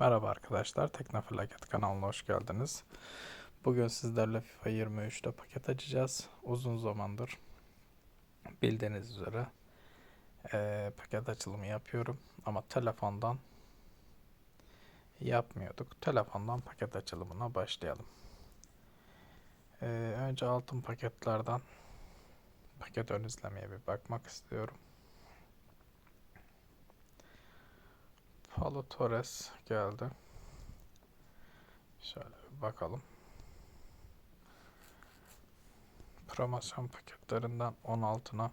Merhaba arkadaşlar, Teknofelaket kanalına hoş geldiniz. Bugün sizlerle FIFA 23'te paket açacağız. Uzun zamandır bildiğiniz üzere eee, paket açılımı yapıyorum ama telefondan yapmıyorduk. Telefondan paket açılımına başlayalım. Eee, önce altın paketlerden paket ön izlemeye bir bakmak istiyorum. Paulo Torres geldi. Şöyle bir bakalım. Promosyon paketlerinden 16'na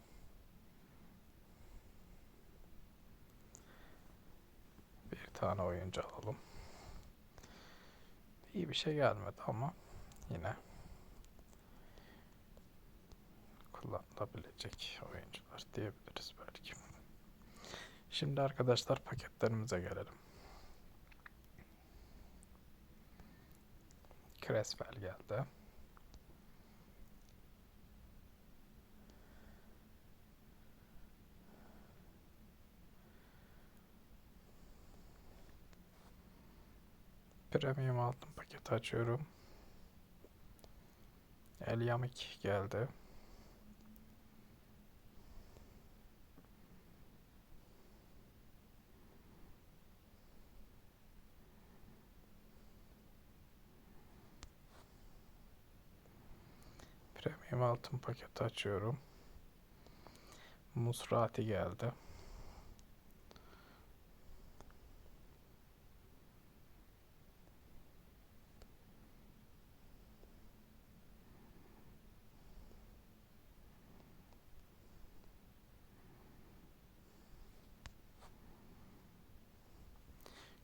bir tane oyuncu alalım. İyi bir şey gelmedi ama yine kullanılabilecek oyuncular diyebiliriz belki. Şimdi arkadaşlar paketlerimize gelelim. Creswell geldi. Premium altın paketi açıyorum. El Yamik geldi. Premium altın paketi açıyorum. Musrati geldi.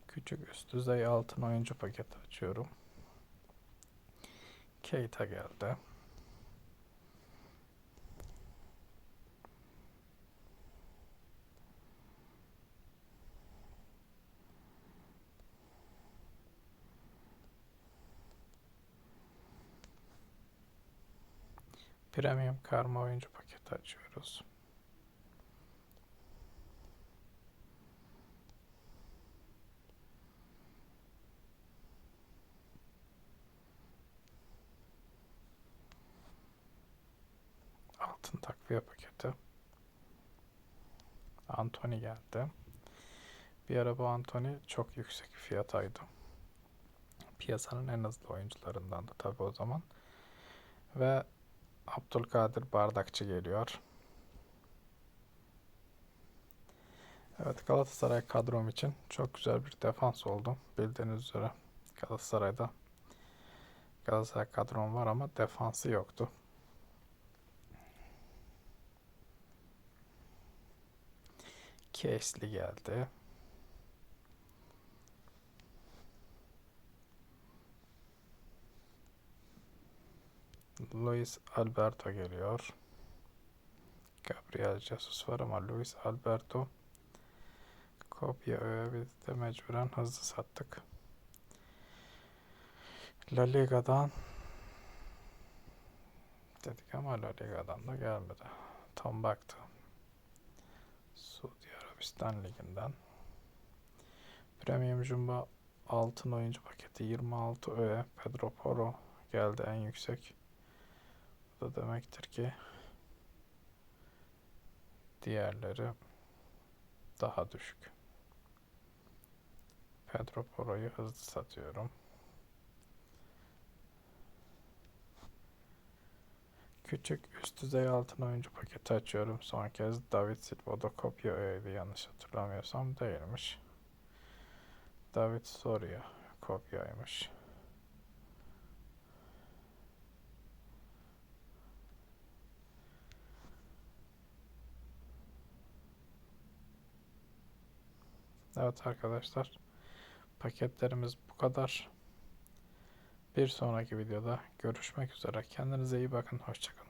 Küçük üst düzey altın oyuncu paketi açıyorum. Keita geldi. Premium karma oyuncu paketi açıyoruz. Altın takviye paketi. Anthony geldi. Bir ara bu Anthony çok yüksek fiyataydı. Piyasanın en hızlı oyuncularından da tabii o zaman. Ve Abdülkadir Bardakçı geliyor. Evet Galatasaray kadrom için çok güzel bir defans oldu. Bildiğiniz üzere Galatasaray'da Galatasaray kadrom var ama defansı yoktu. Casely geldi. Luis Alberto geliyor. Gabriel Jesus var ama Luis Alberto kopya biz de mecburen hızlı sattık. La Liga'dan dedik ama La Liga'dan da gelmedi. Tam baktı. Suudi Arabistan Ligi'nden. Premium Jumbo altın oyuncu paketi 26 öğe Pedro Porro geldi en yüksek. Da demektir ki diğerleri daha düşük. Pedro Porro'yu hızlı satıyorum. Küçük üst düzey altın oyuncu paketi açıyorum. Son kez David Silva'da kopya öğeydi yanlış hatırlamıyorsam değilmiş. David Soria kopyaymış. Evet arkadaşlar. Paketlerimiz bu kadar. Bir sonraki videoda görüşmek üzere. Kendinize iyi bakın. Hoşçakalın.